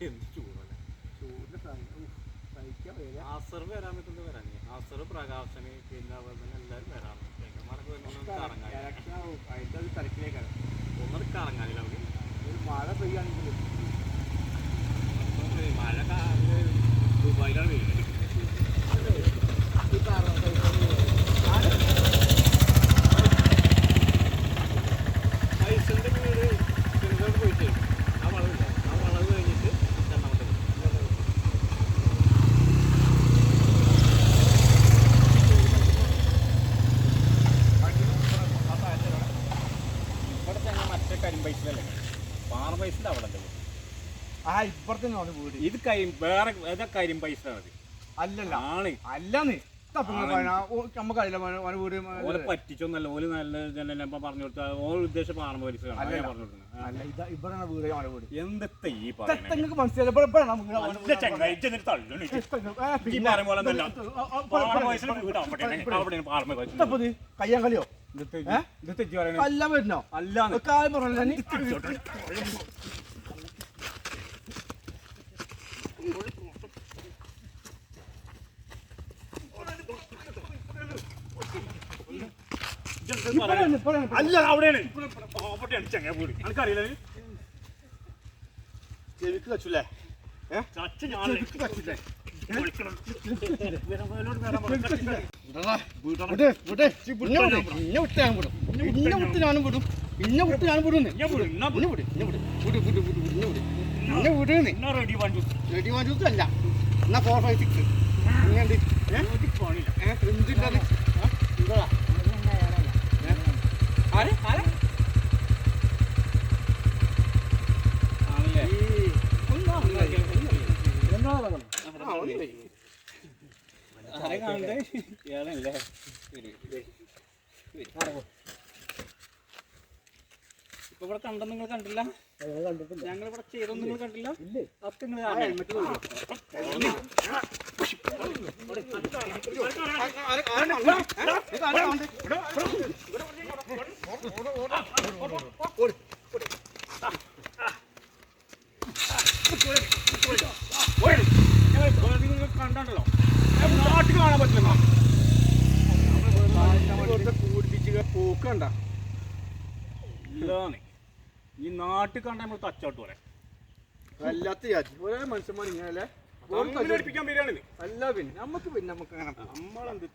എന്ത് ചൂടല്ലേ? ചൂടിന്റെ സഹിക്കാൻ. ആസർ വരാൻ പറ്റുന്നത് വരാൻ ആസർ പ്രകാശന് പിന്നെ അതുപോലെ തന്നെ എല്ലാവരും വരാൻ ചെക്കന്മാരൊക്കെ വരുന്നൊന്നും കറങ്ങാൻ ഇലക്ഷൻ ആവും. അതിന്റെ ഒരു തിരക്കിലേക്കാണ്. ഒന്നും കറങ്ങാനില്ല. ഒരു മഴ പെയ്യാണെങ്കിൽ മഴ കാ- ദുബായിലാണ് വീട് പൈസന്റെ വീട് ചെറുതോട് പോയിട്ട് ആ വളവില്ല ആ വളവ് കഴിഞ്ഞിട്ട് രണ്ടാമത്തെ വീട്. ഇവിടെ തന്നെ മറ്റേ കരിമ്പൈസിലല്ലേ പാറ അവിടെ ഉണ്ട്. ആ വീട് ഇത് കരി വേറെ ഏതാ പൈസ മതി അല്ലല്ല ആണ് അല്ലെന്ന് നമുക്കറിയില്ല മോനെ, മോനെ വീട് ഓലെ പറ്റിച്ചൊന്നല്ല ഓൽ നല്ല ജനല ഇപ്പൊ പറഞ്ഞു കൊടുത്ത ഓൾ ഉദ്ദേശം പാറ പൈസ അല്ലല്ല. അല്ല ഇതാ ഇവിടെ വീട് മോനെ വീട് എന്തൊക്കെ ഈ നിങ്ങൾക്ക് മനസ്സിലായില്ല കയ്യാൻ കളിയോ അല്ല വരുന്നോ. അല്ല അവിടെയാണ്. വീട്. എനിക്കറിയില്ല. ചെവിക്ക് കച്ചൂലേ ചച്ച ഞാൻ ചെവിക്ക് കച്ചൂലേ ഇന്നെ വിട്. ഇന്നെ വിട്ട് ഞാൻ വിടും. ഇന്നെ വിട്ട് ഞാനും വിടും. ഇന്നെ വിട്ട് ഞാൻ വിടും, ഞാൻ വിടും. ഇന്നെ വിട്, ഇന്നെ വിട്. വിട്, വിട്, വിട്, ഇന്നെ വിട്. ഇന്നെ വിടുന്ന്. റെഡി വണ്ടി റെഡി വാങ്ങിച്ചു അല്ല. എന്നാ ഫോർ ഫൈവ് സിക്സ് പണിയില്ല. എന്തില്ലത് എന്താ? ആര്? ആര്? ആണല്ലേ? ആരെ കാണണ്ടേ ഇയാളല്ലേ ഇപ്പൊ ഇവിടെ കണ്ടെന്ന് നിങ്ങൾ കണ്ടില്ല ഞങ്ങൾ ഇവിടെ ചെയ്തൊന്നും നിങ്ങൾ കണ്ടില്ല അപ്പൊ നിങ്ങൾ കണ്ടോ പോക്കണ്ട ഇല്ലാന്ന്. ഈ നാട്ടിൽ കണ്ട നമ്മൾ തച്ചോട്ട് പറയാം വല്ലാത്ത ജാതി ഒരേ മനുഷ്യന്മാർ വരികയാണിത്. അല്ല പിന്നെ നമുക്ക് പിന്നെ നമുക്ക് അങ്ങനെ നമ്മളെന്ത്